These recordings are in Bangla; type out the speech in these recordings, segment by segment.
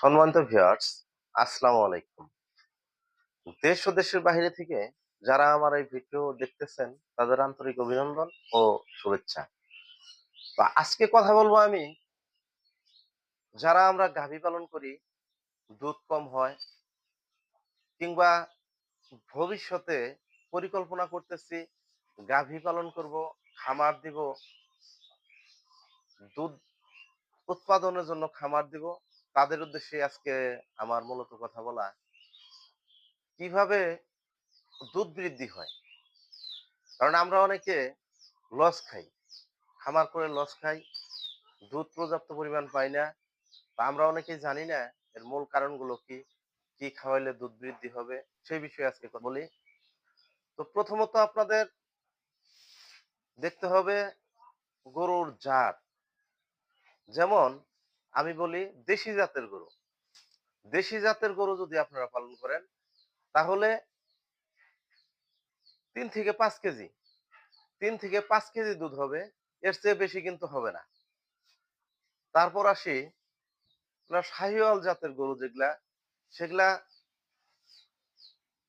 সম্মানিত ভিউয়ার্স আসসালামু আলাইকুম। দেশ ও দেশের বাইরে থেকে যারা আমার এই ভিডিও দেখতেছেন, তাদের আন্তরিক অভিনন্দন ও শুভেচ্ছা। তো আজকে কথা বলব আমি, যারা আমরা গাভী পালন করি, দুধ কম হয়, কিংবা ভবিষ্যতে পরিকল্পনা করতেছি, গাভী পালন করব, খামার দিব, দুধ উৎপাদনের জন্য খামার দিব তাদের উদ্দেশ্যে আজকে আমার মূলত কথা বলা, কীভাবে দুধ বৃদ্ধি হয়? কারণ আমরা অনেকে লস খাই, খামার করে লস খাই, দুধ পর্যাপ্ত পরিমাণ পাই না। বা আমরা অনেকেই জানি না এর মূল কারণগুলো কি কি খাওয়াইলে দুধ বৃদ্ধি হবে, সেই বিষয়ে আজকে বলি। তো প্রথমত আপনাদের দেখতে হবে গরুর জাত। যেমন আমি বলি দেশি জাতের গরু। দেশি জাতের গরু যদি আপনারা পালন করেন, তাহলে তিন থেকে পাঁচ কেজি, তিন থেকে পাঁচ কেজি দুধ হবে, এর চেয়ে বেশি কিন্তু হবে না। তারপর আসি, আপনার শাহিওয়াল জাতের গরু যেগুলা, সেগুলা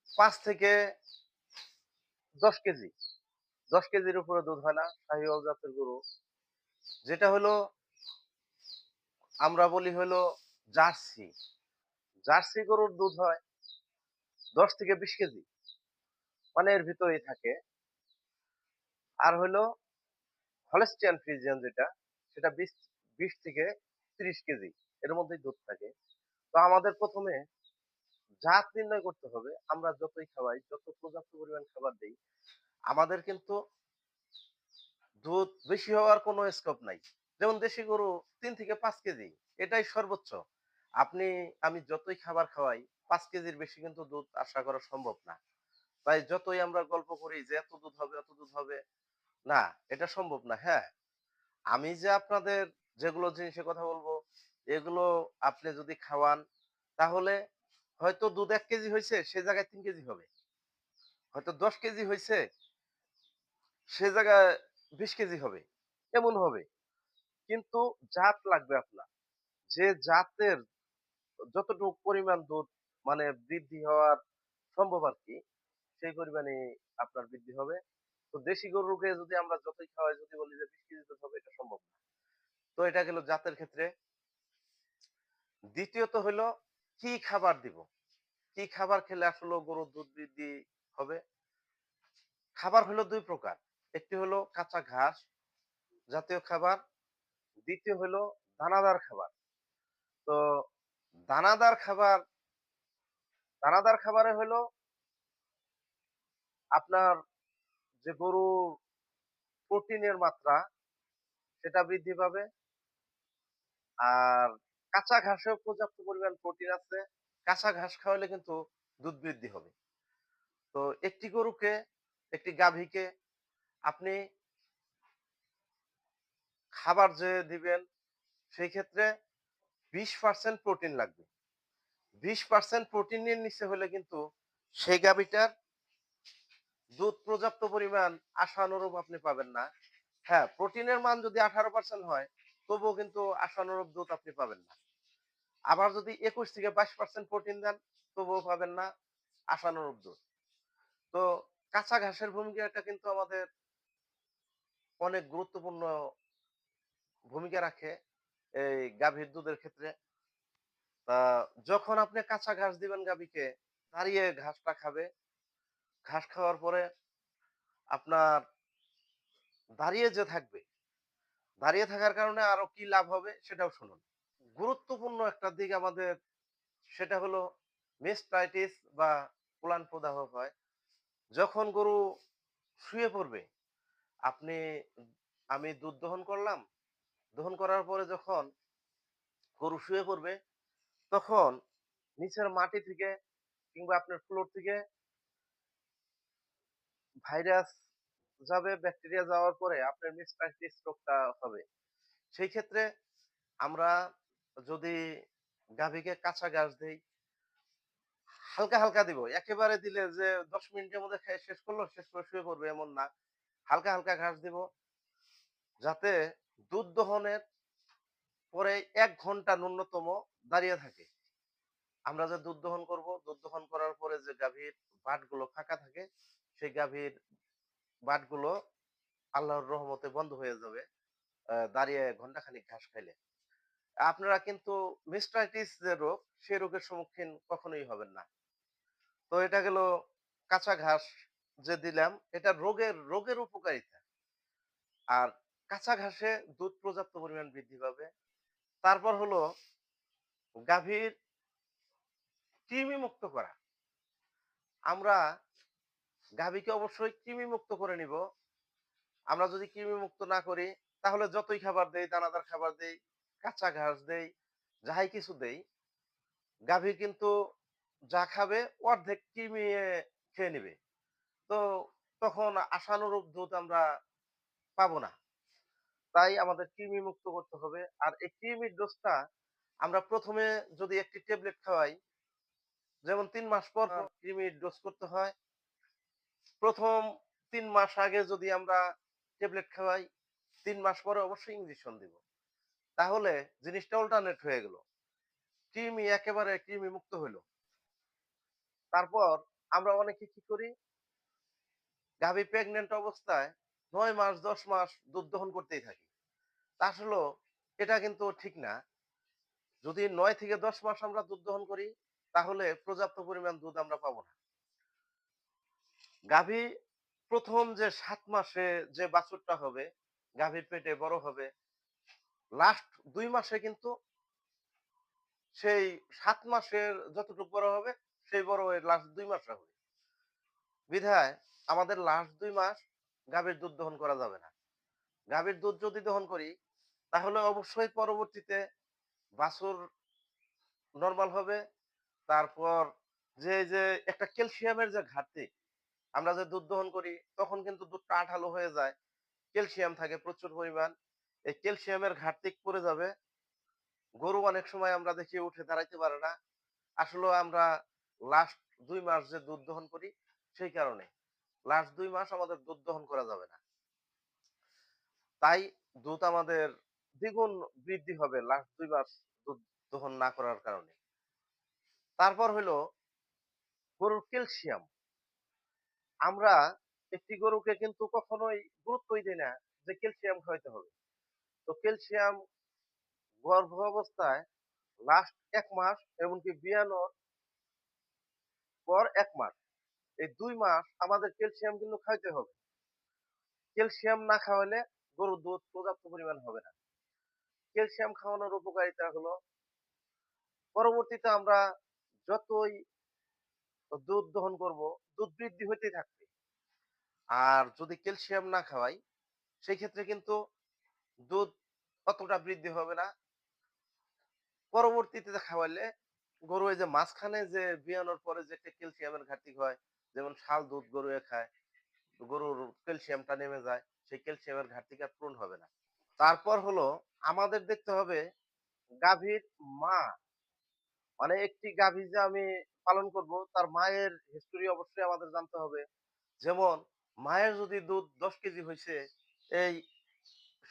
পাঁচ থেকে দশ কেজি। দশ কেজির উপরে দুধ হয় না শাহিওয়াল জাতের গরু। যেটা হলো আমরা বলি হলো জার্সি। জার্সি গরুর দুধ হয় দশ থেকে বিশ কেজি। মানে এর ভিতরেই থাকে। আর হলো হলেস্টিয়ান ফ্রিজিয়ান যেটা, সেটা বিশ বিশ থেকে ত্রিশ কেজি। এর মধ্যেই দুধ থাকে। তো আমাদের প্রথমে জাত নির্ণয় করতে হবে। আমরা যতই খাওয়াই, যত পর্যাপ্ত পরিমাণ খাবার দিই, আমাদের কিন্তু দুধ বেশি হওয়ার কোনো স্কোপ নাই। যেমন দেশি গরু তিন থেকে পাঁচ কেজি, এটাই সর্বোচ্চ। আপনি, আমি যতই খাবার খাওয়াই, পাঁচ কেজির বেশি কিন্তু দুধ আশা করা সম্ভব না। তাই যতই আমরা গল্প করি যে এত দুধ হবে, এত দুধ হবে, না, এটা সম্ভব না হ্যাঁ। আমি যে আপনাদের যেগুলো জিনিসের কথা বলব, এগুলো আপনি যদি খাওয়ান, তাহলে হয়তো দুধ এক কেজি হয়েছে, সে জায়গায় তিন কেজি হবে। হয়তো দশ কেজি হয়েছে, সে জায়গায় বিশ কেজি হবে, এমন হবে। কিন্তু জাত লাগবে আপনার। যে জাতের যতটুকু পরিমাণ দুধ মানে বৃদ্ধি হওয়ার সম্ভব আর কি, সেই পরিমাণে আপনার বৃদ্ধি হবে। তো দেশি গরুকে যদি আমরা যতই খাওয়াই, যদি বলি যে বিশ দুধ হবে, এটা সম্ভব না। তো এটা গেল জাতের ক্ষেত্রে। দ্বিতীয়ত হলো কি খাবার দিব? কি খাবার খেলে আসলে গরুর দুধ বৃদ্ধি হবে? খাবার হলো দুই প্রকার। একটি হলো কাঁচা ঘাস, জাতীয় খাবার দ্বিতীয় হলো দানাদার খাবার। তো দানাদার খাবার, দানাদার খাবারে হলো আপনার যে গরুর প্রোটিনের মাত্রা সেটা বৃদ্ধি পাবে। আর কাঁচা ঘাসেও পর্যাপ্ত পরিমাণ প্রোটিন আছে। কাঁচা ঘাস খাওয়ালে কিন্তু দুধ বৃদ্ধি হবে। তো একটি গরুকে, একটি গাভীকে আপনি খাবার যে দিবেন, সেই ক্ষেত্রে বিশ পার্সেন্ট প্রোটিন লাগবে। বিশ পার্সেন্ট প্রোটিনের নিচে হলে কিন্তু সেই গাভীটার দুধ পর্যাপ্ত পরিমাণ আশানুরূপ আপনি পাবেন না। হ্যাঁ প্রোটিনের মান যদি আঠারো পার্সেন্ট হয়, তবুও কিন্তু আশানুরূপ দুধ আপনি পাবেন না। আবার যদি একুশ থেকে বাইশ পার্সেন্ট প্রোটিন দেন, তবুও পাবেন না আশানুরূপ দুধ। তো কাঁচা ঘাসের ভূমিকাটা কিন্তু আমাদের অনেক গুরুত্বপূর্ণ ভূমিকা রাখে এই গাভীর দুধের ক্ষেত্রে। যখন আপনি কাঁচা ঘাস দিবেন গাভীকে, দাঁড়িয়ে ঘাসটা খাবে। ঘাস খাওয়ার পরে আপনার দাঁড়িয়ে যে থাকবে, দাঁড়িয়ে থাকার কারণে আরও কি লাভ হবে সেটাও শুনুন। গুরুত্বপূর্ণ একটা দিক আমাদের, সেটা হলো মেস্টাইটিস বা কোলান প্রদাহ হয়। যখন গরু শুয়ে পড়বে, আপনি, আমি দুধ দহন করলাম দহন করার পরে যখন গরু শুয়ে পড়বে, তখন নিচের মাটি থেকে কিংবা আপনার ফ্লোর থেকে ভাইরাস যাবে ব্যাকটেরিয়া যাওয়ার পরে আপনার মেস্টাইটিস রোগটা হবে। সেই ক্ষেত্রে আমরা যদি গাভীকে কাঁচা ঘাস দেই, হালকা হালকা দিব। একেবারে দিলে যে দশ মিনিটের মধ্যে খেয়ে শেষ করল, শেষ করে শুয়ে পড়বে এমন না। হালকা হালকা ঘাস দিব, যাতে দুধ দহনের পরে এক ঘণ্টা ন্যূনতম দাঁড়িয়ে থাকে আমরা যে দুধ দহন করব, দুধ দহন করার পরে যে গাভীর বাটগুলো ফাঁকা থাকে, সেই গাভীর বাটগুলো আল্লাহর রহমতে বন্ধ হয়ে যাবে। দাঁড়িয়ে ঘন্টাখানিক ঘাস খাইলে। আপনারা কিন্তু মেস্টাইটিস যে রোগ, সে রোগের সম্মুখীন কখনোই হবেন না। তো এটা গেল কাঁচা ঘাস যে দিলাম, এটা রোগের রোগের উপকারিতা। আর কাঁচা ঘাসে দুধ পর্যাপ্ত পরিমাণ বৃদ্ধি পাবে। তারপর হলো গাভীর কৃমি মুক্ত করা। আমরা গাভীকে অবশ্যই কৃমি মুক্ত করে নিব। আমরা যদি কৃমি মুক্ত না করি, তাহলে যতই খাবার দেই, দানাদার খাবার দেই, কাঁচা ঘাস দেই, যাহাই কিছু দেই, গাভী কিন্তু যা খাবে অর্ধেক কৃমিয়ে খেয়ে নিবে। তো তখন আশানুরূপ দুধ আমরা পাবো না। তাই আমাদের কৃমি মুক্ত করতে হবে। আর এই কৃমির ডোজটা আমরা ১ম এ যদি একটি ট্যাবলেট খাওয়াই, যেমন ৩ মাস পর, পর কৃমির ডোজ করতে হয়। ১ম ৩ মাস আগে যদি আমরা ট্যাবলেট খাওয়াই, ৩ মাস পরে অবশ্যই ইনজেকশন দিব। তাহলে জিনিসটা অল্টারনেট হয়ে গেল। কৃমি একেবারে কৃমি মুক্ত হইল। তারপর আমরা অনেকে কি করি? গাভী প্রেগন্যান্ট অবস্থায় ৯ মাস ১০ মাস দুধ দহন করতেই থাকি। তা আসলেও এটা কিন্তু ঠিক না। যদি নয় থেকে ১০ মাস আমরা দুধ দহন করি, তাহলে পর্যাপ্ত পরিমাণ দুধ আমরা পাবো না। গাভী প্রথম যে সাত মাসে যে বাছুরটা হবে, গাভীর পেটে বড় হবে, লাস্ট দুই মাসে কিন্তু সেই সাত মাসের যতটুকু বড় হবে, সেই বড় ওই লাস্ট দুই মাসে হবে। বিধায় আমাদের লাস্ট দুই মাস গাভীর দুধ দহন করা যাবে না। গাভীর দুধ যদি দহন করি, তাহলে অবশ্যই পরবর্তীতে বাছুর নরমাল হবে। তারপর যে, যে একটা ক্যালসিয়ামের যে ঘাটতি, আমরা যে দুধ দহন করি, তখন কিন্তু দুধটা আঠালো হয়ে যায়। ক্যালসিয়াম থাকে প্রচুর পরিমাণ। এই ক্যালসিয়ামের ঘাটতি পড়ে যাবে। গরু অনেক সময় আমরা দেখি উঠে দাঁড়াইতে পারে না। আসলে আমরা লাস্ট দুই মাস যে দুধ দহন করি, সেই কারণে। লাস্ট দুই মাস আমাদের দুধ দহন করা যাবে না। তাই দুধ আমাদের দ্বিগুণ বৃদ্ধি হবে লাস্ট ২ মাস দুধ দহন না করার কারণে। তারপর হইল গরুর ক্যালসিয়াম। আমরা একটি গরুকে কিন্তু কখনোই গুরুত্বই দেই না যে ক্যালসিয়াম খাওয়াইতে হবে। তো ক্যালসিয়াম গর্ভ অবস্থায় লাস্ট এক মাস, এমনকি বিয়ানোর পর এক মাস। এই ২ মাস আমাদের ক্যালসিয়াম কিন্তু খাইতে হবে। ক্যালসিয়াম না খাওয়াইলে গরুর দুধ পর্যাপ্ত পরিমাণ হবে না। ক্যালসিয়াম খাওয়ানোর উপকারিতা হলো পরবর্তীতে আমরা যতই দুধ দহন করব, দুধ বৃদ্ধি হইতেই থাকবে। আর যদি ক্যালসিয়াম না খাওয়াই, সেই ক্ষেত্রে কিন্তু দুধ অতটা বৃদ্ধি হবে না। পরবর্তীতে খাওয়াইলে গরু এই যে মাঝখানে যে বিয়ানোর পরে যে একটা ক্যালসিয়ামের ঘাটতি হয়, যেমন শাল দুধ গরুয়ে খায়, গরুর ক্যালসিয়ামটা নেমে যায়, সেই ক্যালসিয়ামের ঘাটতিটা পূরণ হবে না। তারপর হলো আমাদের দেখতে হবে গাভীর মা, মানে একটি গাভী যে আমি পালন করব, তার মায়ের হিস্টরি অবশ্যই আমাদের জানতে হবে। যেমন মায়ের যদি দুধ ১০ কেজি হইছে, এই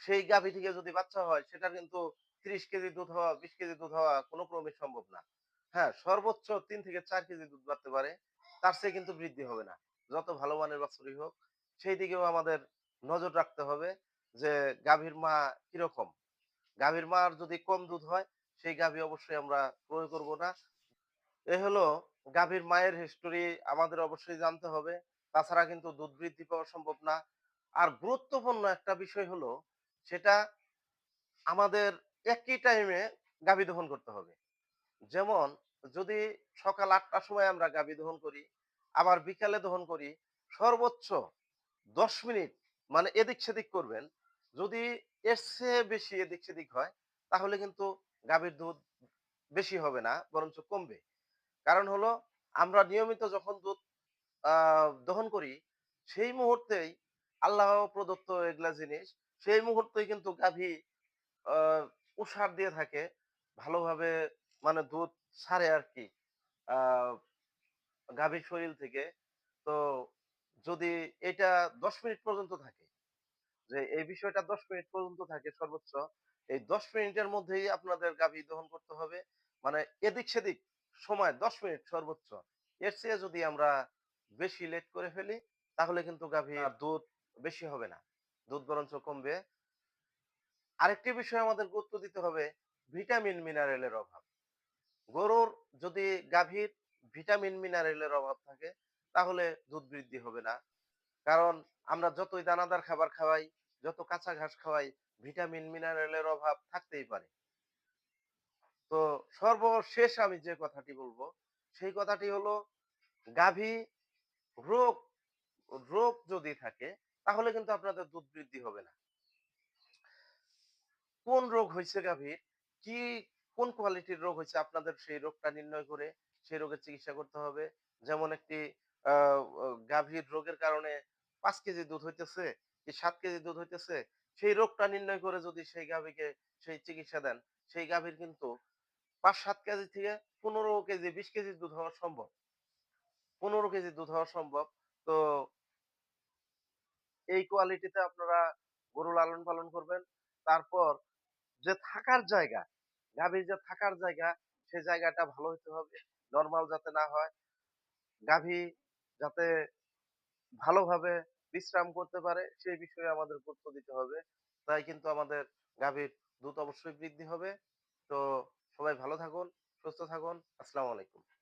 সেই গাভী থেকে যদি বাচ্চা হয়, সেটা কিন্তু ৩০ কেজি দুধ হওয়া, ২০ কেজি দুধ হওয়া কোনো ক্রমেই সম্ভব না। হ্যাঁ, সর্বোচ্চ ৩ থেকে ৪ কেজি দুধ বাড়তে পারে। তার চেয়ে কিন্তু বৃদ্ধি হবে না। যত ভালো মানের বাছুরই হোক, সেই দিকেও আমাদের নজর রাখতে হবে যে গাভীর মা কীরকম? গাভীর মার যদি কম দুধ হয়, সেই গাভী অবশ্যই আমরা ক্রয় করব না। এ হলো গাভীর মায়ের হিস্টোরি আমাদের অবশ্যই জানতে হবে। তাছাড়া কিন্তু দুধ বৃদ্ধি পাওয়া সম্ভব না। আর গুরুত্বপূর্ণ একটা বিষয় হলো, সেটা আমাদের একই টাইমে গাভী দহন করতে হবে। যেমন যদি সকাল আটটার সময় আমরা গাভী দহন করি, আবার বিকালে দহন করি, সর্বোচ্চ ১০ মিনিট মানে এদিক-সেদিক করবেন। যদি এর চেয়ে বেশি এদিক-সেদিক হয়, তাহলে কিন্তু গাভীর দুধ বেশি হবে না, বরঞ্চ কমবে। কারণ হলো আমরা নিয়মিত যখন দুধ দহন করি, সেই মুহূর্তেই আল্লাহ প্রদত্ত এগুলা জিনিস, সেই মুহূর্তেই কিন্তু গাভী আ উসার দিয়ে থাকে। ভালোভাবে মানে দুধ ছাড়ে আরকি। আ গাভীর শরীর থেকে। তো যদি এটা ১০ মিনিট পর্যন্ত থাকে, যে এই বিষয়টা ১০ মিনিট পর্যন্ত থাকে সর্বোচ্চ, এই ১০ মিনিটের মধ্যেই আপনাদের গাভী দহন করতে হবে। মানে এদিক-সেদিক সময় ১০ মিনিট সর্বোচ্চ। এর চেয়ে যদি আমরা বেশি লেট করে ফেলি তাহলে কিন্তু গাভীর দুধ বেশি হবে না। দুধ বরঞ্চ কমবে। আরেকটি বিষয় আমাদের গুরুত্ব দিতে হবে ভিটামিন মিনারেলের অভাব। গরুর যদি গাভীর ভিটামিন মিনারেলের অভাব থাকে তাহলে দুধ বৃদ্ধি হবে না। কারণ আমরা যতই দানাদার খাবার খাওয়াই, যত কাঁচা ঘাস খাওয়াই ভিটামিন মিনারেলের অভাব থাকতেই পারে। তো সর্বশেষ আমি যে কথাটি বলব সেই কথাটি হলো গাভী রোগ রোগ যদি থাকে তাহলে কিন্তু আপনাদের দুধ বৃদ্ধি হবে না। কোন রোগ হয়েছে গাভীর, কি কোন কোয়ালিটির রোগ হইছে আপনাদের সেই রোগটা নির্ণয় করে সেই রোগের চিকিৎসা করতে হবে। যেমন একটি গাভীর রোগের কারণে ৫ কেজি দুধ হইতেছে কি ৭ কেজি দুধ হইতেছে সেই রোগটা নির্ণয় করে যদি সেই গাভীকে সেই চিকিৎসা দেন, সেই গাভীর কিন্তু ৫-৭ কেজি থেকে ১৫ কেজি ২০ কেজি দুধ হওয়া সম্ভব। ১৫ কেজি দুধ হওয়া সম্ভব। তো এই কোয়ালিটিতে আপনারা গরু লালন পালন করবেন। তারপর যে থাকার জায়গা, গাভীর যে থাকার জায়গা সে জায়গাটা ভালো হতে হবে। নরমাল যাতে না হয়। গাভী যাতে ভালোভাবে বিশ্রাম করতে পারে সেই বিষয়ে আমাদের গুরুত্ব দিতে হবে। তাই কিন্তু আমাদের গাভীর দুধ অবশ্যই বৃদ্ধি হবে। তো সবাই ভালো থাকুন, সুস্থ থাকুন। আসসালামু আলাইকুম।